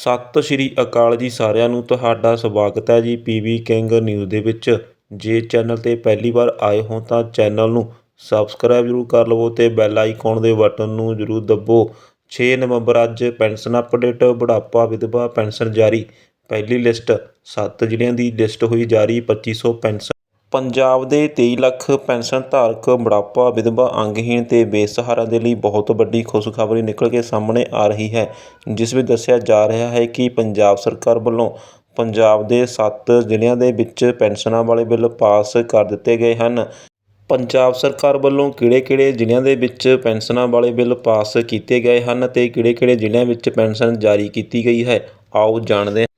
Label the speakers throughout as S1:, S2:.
S1: ਸਤਿ ਸ਼੍ਰੀ ਅਕਾਲ ਜੀ ਸਾਰਿਆਂ ਨੂੰ, ਤੁਹਾਡਾ ਸਵਾਗਤ ਹੈ ਜੀ ਪੀਬੀ ਕਿੰਗ ਨਿਊਜ਼ ਦੇ ਵਿੱਚ। ਜੇ ਚੈਨਲ ਤੇ ਪਹਿਲੀ ਵਾਰ ਆਏ ਹੋ ਤਾਂ ਚੈਨਲ ਨੂੰ ਸਬਸਕ੍ਰਾਈਬ ਜ਼ਰੂਰ ਕਰ ਲਵੋ ਤੇ ਬੈਲ ਆਈਕਨ ਦੇ ਬਟਨ ਨੂੰ ਜ਼ਰੂਰ ਦੱਬੋ। 6 ਨਵੰਬਰ ਅੱਜ ਪੈਨਸ਼ਨ ਅਪਡੇਟ, ਬੁਢਾਪਾ ਵਿਧਵਾ ਪੈਨਸ਼ਨ ਜਾਰੀ। ਪਹਿਲੀ ਲਿਸਟ 7 ਜ਼ਿਲ੍ਹਿਆਂ ਦੀ ਲਿਸਟ ਹੋਈ ਜਾਰੀ 2500 ਪੈਨਸ਼ਨ ਪੰਜਾਬ ਦੇ ਤੇਈ ਲੱਖ ਪੈਨਸ਼ਨ ਧਾਰਕ, ਬੁਢਾਪਾ ਵਿਧਵਾ, ਅੰਗਹੀਣ ਅਤੇ ਬੇਸਹਾਰਾ ਦੇ ਲਈ ਬਹੁਤ ਵੱਡੀ ਖੁਸ਼ਖਬਰੀ ਨਿਕਲ ਕੇ ਸਾਹਮਣੇ ਆ ਰਹੀ ਹੈ, ਜਿਸ ਵਿੱਚ ਦੱਸਿਆ ਜਾ ਰਿਹਾ ਹੈ ਕਿ ਪੰਜਾਬ ਸਰਕਾਰ ਵੱਲੋਂ ਪੰਜਾਬ ਦੇ 7 ਜ਼ਿਲ੍ਹਿਆਂ ਦੇ ਵਿੱਚ ਪੈਨਸ਼ਨਾਂ ਵਾਲੇ ਬਿੱਲ ਪਾਸ ਕਰ ਦਿੱਤੇ ਗਏ ਹਨ। ਪੰਜਾਬ ਸਰਕਾਰ ਵੱਲੋਂ ਕਿਹੜੇ-ਕਿਹੜੇ ਜ਼ਿਲ੍ਹਿਆਂ ਦੇ ਵਿੱਚ ਪੈਨਸ਼ਨਾਂ ਵਾਲੇ ਬਿੱਲ ਪਾਸ ਕੀਤੇ ਗਏ ਹਨ ਅਤੇ ਕਿਹੜੇ-ਕਿਹੜੇ ਜ਼ਿਲ੍ਹਿਆਂ ਵਿੱਚ ਪੈਨਸ਼ਨ ਜਾਰੀ ਕੀਤੀ ਗਈ ਹੈ? ਆਓ ਜਾਣਦੇ ਹਾਂ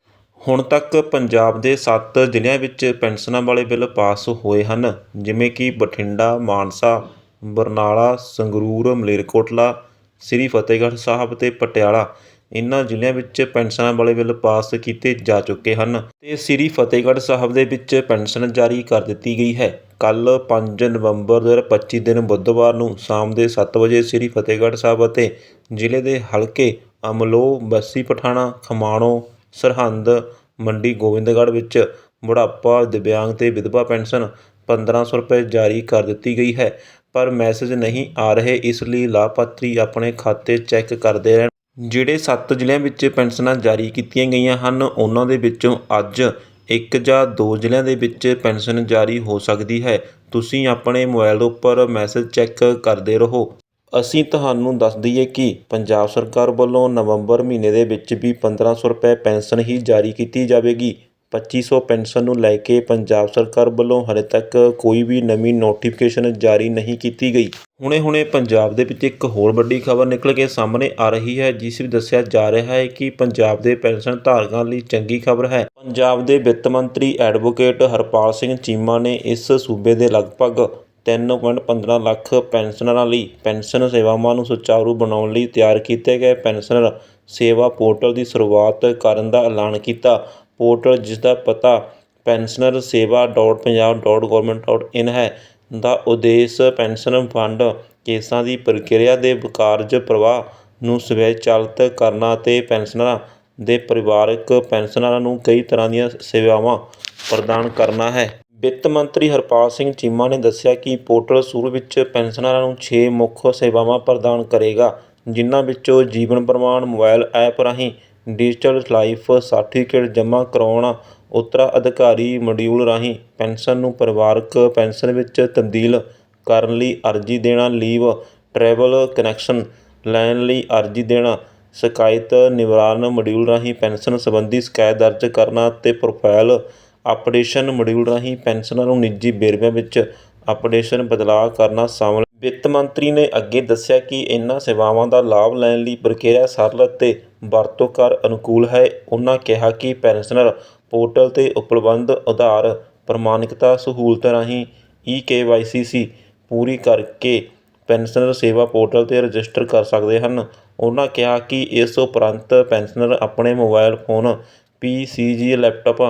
S1: ਹੁਣ ਤੱਕ ਪੰਜਾਬ ਦੇ 7 ਜ਼ਿਲ੍ਹਿਆਂ ਵਿੱਚ ਪੈਨਸ਼ਨਾਂ ਵਾਲੇ ਬਿੱਲ ਪਾਸ ਹੋਏ ਹਨ, ਜਿਵੇਂ ਕਿ ਬਠਿੰਡਾ, ਮਾਨਸਾ, ਬਰਨਾਲਾ, ਸੰਗਰੂਰ, ਮਲੇਰਕੋਟਲਾ, ਸ੍ਰੀ ਫਤਿਹਗੜ੍ਹ ਸਾਹਿਬ ਅਤੇ ਪਟਿਆਲਾ। ਇਨ੍ਹਾਂ ਜ਼ਿਲ੍ਹਿਆਂ ਵਿੱਚ ਪੈਨਸ਼ਨਾਂ ਵਾਲੇ ਬਿੱਲ ਪਾਸ ਕੀਤੇ ਜਾ ਚੁੱਕੇ ਹਨ ਤੇ ਸ੍ਰੀ ਫਤਿਹਗੜ੍ਹ ਸਾਹਿਬ ਦੇ ਵਿੱਚ ਪੈਨਸ਼ਨ ਜਾਰੀ ਕਰ ਦਿੱਤੀ ਗਈ ਹੈ। ਕੱਲ 5 ਨਵੰਬਰ 2025 ਦਿਨ ਬੁੱਧਵਾਰ ਨੂੰ ਸ਼ਾਮ ਦੇ 7 ਵਜੇ ਸ੍ਰੀ ਫਤਿਹਗੜ੍ਹ ਸਾਹਿਬ ਅਤੇ ਜ਼ਿਲ੍ਹੇ ਦੇ ਹਲਕੇ ਅਮਲੋਹ, ਬੱਸੀ, ਪਠਾਣਾ ਖਮਾਣੋ ਸਰਹੰਦ, ਮੰਡੀ ਗੋਬਿੰਦਗੜ੍ਹ ਵਿੱਚ ਬੁਢਾਪਾ, ਦਿਵਿਆਂਗ ਅਤੇ ਵਿਧਵਾ ਪੈਨਸ਼ਨ 1500 ਰੁਪਏ ਜਾਰੀ ਕਰ ਦਿੱਤੀ ਗਈ ਹੈ। ਪਰ ਮੈਸੇਜ ਨਹੀਂ ਆ ਰਹੇ, ਇਸ ਲਈ ਲਾਭਪਾਤਰੀ ਆਪਣੇ ਖਾਤੇ ਚੈੱਕ ਕਰਦੇ ਰਹਿਣ। ਜਿਹੜੇ ਸੱਤ ਜ਼ਿਲ੍ਹਿਆਂ ਵਿੱਚ ਪੈਨਸ਼ਨਾਂ ਜਾਰੀ ਕੀਤੀਆਂ ਗਈਆਂ ਹਨ, ਉਹਨਾਂ ਦੇ ਵਿੱਚੋਂ ਅੱਜ ਇੱਕ ਜਾਂ ਦੋ ਜ਼ਿਲ੍ਹਿਆਂ ਦੇ ਵਿੱਚ ਪੈਨਸ਼ਨ ਜਾਰੀ ਹੋ ਸਕਦੀ ਹੈ। ਤੁਸੀਂ ਆਪਣੇ ਮੋਬਾਈਲ ਉੱਪਰ ਮੈਸੇਜ ਚੈੱਕ ਕਰਦੇ ਰਹੋ। ਅਸੀਂ ਤੁਹਾਨੂੰ ਦੱਸ ਦਈਏ ਕਿ ਪੰਜਾਬ ਸਰਕਾਰ ਵੱਲੋਂ ਨਵੰਬਰ ਮਹੀਨੇ ਦੇ ਵਿੱਚ ਵੀ 1500 ਰੁਪਏ ਪੈਨਸ਼ਨ ਹੀ ਜਾਰੀ ਕੀਤੀ ਜਾਵੇਗੀ। ਪੱਚੀ ਸੌ ਪੈਨਸ਼ਨ ਨੂੰ ਲੈ ਕੇ ਪੰਜਾਬ ਸਰਕਾਰ ਵੱਲੋਂ ਹਾਲੇ ਤੱਕ ਕੋਈ ਵੀ ਨਵੀਂ ਨੋਟੀਫਿਕੇਸ਼ਨ ਜਾਰੀ ਨਹੀਂ ਕੀਤੀ ਗਈ। ਹੁਣੇ-ਹੁਣੇ ਪੰਜਾਬ ਦੇ ਵਿੱਚ ਇੱਕ ਹੋਰ ਵੱਡੀ ਖਬਰ ਨਿਕਲ ਕੇ ਸਾਹਮਣੇ ਆ ਰਹੀ ਹੈ, ਜਿਸ ਵਿੱਚ ਦੱਸਿਆ ਜਾ ਰਿਹਾ ਹੈ ਕਿ ਪੰਜਾਬ ਦੇ ਪੈਨਸ਼ਨ ਧਾਰਕਾਂ ਲਈ ਚੰਗੀ ਖਬਰ ਹੈ। ਪੰਜਾਬ ਦੇ ਵਿੱਤ ਮੰਤਰੀ ਐਡਵੋਕੇਟ ਹਰਪਾਲ ਸਿੰਘ ਚੀਮਾ ਨੇ ਇਸ ਸੂਬੇ ਦੇ ਲਗਭਗ 3.15 ਲੱਖ ਪੈਨਸ਼ਨਰਾਂ ਲਈ ਪੈਨਸ਼ਨ ਸੇਵਾਵਾਂ ਨੂੰ ਸੁਚਾਰੂ ਬਣਾਉਣ ਲਈ ਤਿਆਰ ਕੀਤੇ ਗਏ ਪੈਨਸ਼ਨਰ ਸੇਵਾ ਪੋਰਟਲ ਦੀ ਸ਼ੁਰੂਆਤ ਕਰਨ ਦਾ ਐਲਾਨ ਕੀਤਾ। ਪੋਰਟਲ, ਜਿਸ ਦਾ ਪਤਾ pensioner sewa dot Punjab dot government dot in ਹੈ, ਦਾ ਉਦੇਸ਼ ਪੈਨਸ਼ਨ ਫੰਡ ਕੇਸਾਂ ਦੀ ਪ੍ਰਕਿਰਿਆ ਦੇ ਕਾਰਜ ਪ੍ਰਵਾਹ ਨੂੰ ਸਵੈਚਾਲਿਤ ਕਰਨਾ ਅਤੇ ਪੈਨਸ਼ਨਰਾਂ ਦੇ ਪਰਿਵਾਰਕ ਪੈਨਸ਼ਨਰਾਂ ਨੂੰ ਕਈ ਤਰ੍ਹਾਂ ਦੀਆਂ ਸੇਵਾਵਾਂ ਪ੍ਰਦਾਨ ਕਰਨਾ ਹੈ। ਵਿੱਤ ਮੰਤਰੀ ਹਰਪਾਲ ਸਿੰਘ ਚੀਮਾ ਨੇ ਦੱਸਿਆ ਕਿ ਪੋਰਟਲ ਸ਼ੁਰੂ ਵਿੱਚ ਪੈਨਸ਼ਨਰਾਂ ਨੂੰ 6 ਮੁੱਖ ਸੇਵਾਵਾਂ ਪ੍ਰਦਾਨ ਕਰੇਗਾ, ਜਿਨ੍ਹਾਂ ਵਿੱਚੋਂ ਜੀਵਨ ਪ੍ਰਮਾਣ, ਮੋਬਾਈਲ ਐਪ ਰਾਹੀਂ ਡਿਜੀਟਲ ਲਾਈਫ ਸਰਟੀਫਿਕੇਟ ਜਮ੍ਹਾਂ ਕਰਾਉਣਾ ਉੱਤਰਾਧਿਕਾਰੀ ਮੋਡਿਊਲ ਰਾਹੀਂ ਪੈਨਸ਼ਨ ਨੂੰ ਪਰਿਵਾਰਕ ਪੈਨਸ਼ਨ ਵਿੱਚ ਤਬਦੀਲ ਕਰਨ ਲਈ ਅਰਜ਼ੀ ਦੇਣਾ, ਲੀਵ ਟਰੈਵਲ ਕਨੈਕਸ਼ਨ ਲੈਣ ਲਈ ਅਰਜ਼ੀ ਦੇਣਾ, ਸ਼ਿਕਾਇਤ ਨਿਵਾਰਨ ਮੋਡਿਊਲ ਰਾਹੀਂ ਪੈਨਸ਼ਨ ਸੰਬੰਧੀ ਸ਼ਿਕਾਇਤ ਦਰਜ ਕਰਨਾ ਅਤੇ ਪ੍ਰੋਫਾਈਲ ਅਪਡੇਸ਼ਨ ਮੋਡਿਊਲ ਰਾਹੀਂ ਪੈਨਸ਼ਨਰਾਂ ਨੂੰ ਨਿੱਜੀ ਵੇਰਵਿਆਂ ਵਿੱਚ ਅਪਡੇਸ਼ਨ ਬਦਲਾਅ ਕਰਨਾ ਸ਼ਾਮਲ। ਵਿੱਤ ਮੰਤਰੀ ਨੇ ਅੱਗੇ ਦੱਸਿਆ ਕਿ ਇਨ੍ਹਾਂ ਸੇਵਾਵਾਂ ਦਾ ਲਾਭ ਲੈਣ ਲਈ ਪ੍ਰਕਿਰਿਆ ਸਰਲ ਅਤੇ ਵਰਤੋਂਕਾਰ ਅਨੁਕੂਲ ਹੈ। ਉਨ੍ਹਾਂ ਕਿਹਾ ਕਿ ਪੈਨਸ਼ਨਰ ਪੋਰਟਲ 'ਤੇ ਉਪਲਬਧ ਆਧਾਰ ਪ੍ਰਮਾਣਿਕਤਾ ਸਹੂਲਤ ਰਾਹੀਂ ਈ ਕੇਵਾਈਸੀ ਪੂਰੀ ਕਰਕੇ ਪੈਨਸ਼ਨਰ ਸੇਵਾ ਪੋਰਟਲ 'ਤੇ ਰਜਿਸਟਰ ਕਰ ਸਕਦੇ ਹਨ। ਉਨ੍ਹਾਂ ਕਿਹਾ ਕਿ ਇਸ ਉਪਰੰਤ ਪੈਨਸ਼ਨਰ ਆਪਣੇ ਮੋਬਾਈਲ ਫੋਨ ਪੀਸੀਜੀ ਲੈਪਟਾਪ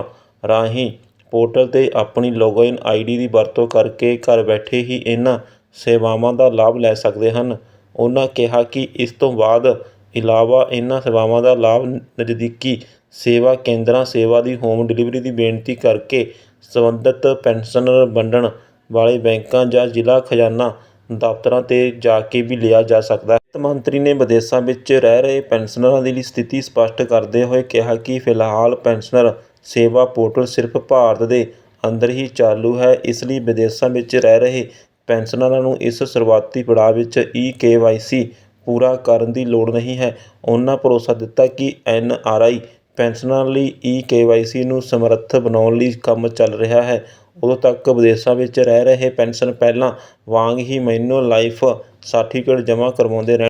S1: ਰਾਹੀਂ ਪੋਰਟਲ 'ਤੇ ਆਪਣੀ ਲੌਗਇਨ ਆਈਡੀ ਦੀ ਵਰਤੋਂ ਕਰਕੇ ਘਰ ਬੈਠੇ ਹੀ ਇਹਨਾਂ ਸੇਵਾਵਾਂ ਦਾ ਲਾਭ ਲੈ ਸਕਦੇ ਹਨ। ਉਨ੍ਹਾਂ ਕਿਹਾ ਕਿ ਇਸ ਤੋਂ ਬਾਅਦ ਇਲਾਵਾ ਇਹਨਾਂ ਸੇਵਾਵਾਂ ਦਾ ਲਾਭ ਨਜ਼ਦੀਕੀ ਸੇਵਾ ਕੇਂਦਰਾਂ, ਸੇਵਾ ਦੀ ਹੋਮ ਡਿਲੀਵਰੀ ਦੀ ਬੇਨਤੀ ਕਰਕੇ ਸੰਬੰਧਿਤ ਪੈਨਸ਼ਨ ਵੰਡਣ ਵਾਲੇ ਬੈਂਕਾਂ ਜਾਂ ਜ਼ਿਲ੍ਹਾ ਖਜ਼ਾਨਾ ਦਫ਼ਤਰਾਂ 'ਤੇ ਜਾ ਕੇ ਵੀ ਲਿਆ ਜਾ ਸਕਦਾ ਹੈ। ਵਿੱਤ ਮੰਤਰੀ ਨੇ ਵਿਦੇਸ਼ਾਂ ਵਿੱਚ ਰਹਿ ਰਹੇ ਪੈਨਸ਼ਨਰਾਂ ਦੀ ਸਥਿਤੀ ਸਪੱਸ਼ਟ ਕਰਦੇ ਹੋਏ ਕਿਹਾ ਕਿ ਫਿਲਹਾਲ ਪੈਨਸ਼ਨਰ ਸੇਵਾ ਪੋਰਟਲ ਸਿਰਫ ਭਾਰਤ ਦੇ ਅੰਦਰ ਹੀ ਚਾਲੂ ਹੈ। ਇਸ ਲਈ ਵਿਦੇਸ਼ਾਂ ਵਿੱਚ ਰਹਿ ਰਹੇ ਪੈਨਸ਼ਨਰਾਂ ਨੂੰ ਇਸ ਸ਼ੁਰੂਆਤੀ ਪੜਾਅ ਵਿੱਚ ਈ ਕੇਵਾਈਸੀ ਪੂਰਾ ਕਰਨ ਦੀ ਲੋੜ ਨਹੀਂ ਹੈ। ਉਨ੍ਹਾਂ ਭਰੋਸਾ ਦਿੱਤਾ ਕਿ ਐਨ ਆਰ ਆਈ ਪੈਨਸ਼ਨਰਾਂ ਲਈ ਈ ਕੇਵਾਈਸੀ ਨੂੰ ਸਮਰੱਥ ਬਣਾਉਣ ਲਈ ਕੰਮ ਚੱਲ ਰਿਹਾ ਹੈ। ਉਦੋਂ ਤੱਕ ਵਿਦੇਸ਼ਾਂ ਵਿੱਚ ਰਹਿ ਰਹੇ ਪੈਨਸ਼ਨ ਪਹਿਲਾਂ ਵਾਂਗ ਹੀ ਮੈਨੂੰ ਲਾਈਫ ਸਰਟੀਫਿਕੇਟ ਜਮ੍ਹਾਂ ਕਰਵਾਉਂਦੇ ਰਹਿਣ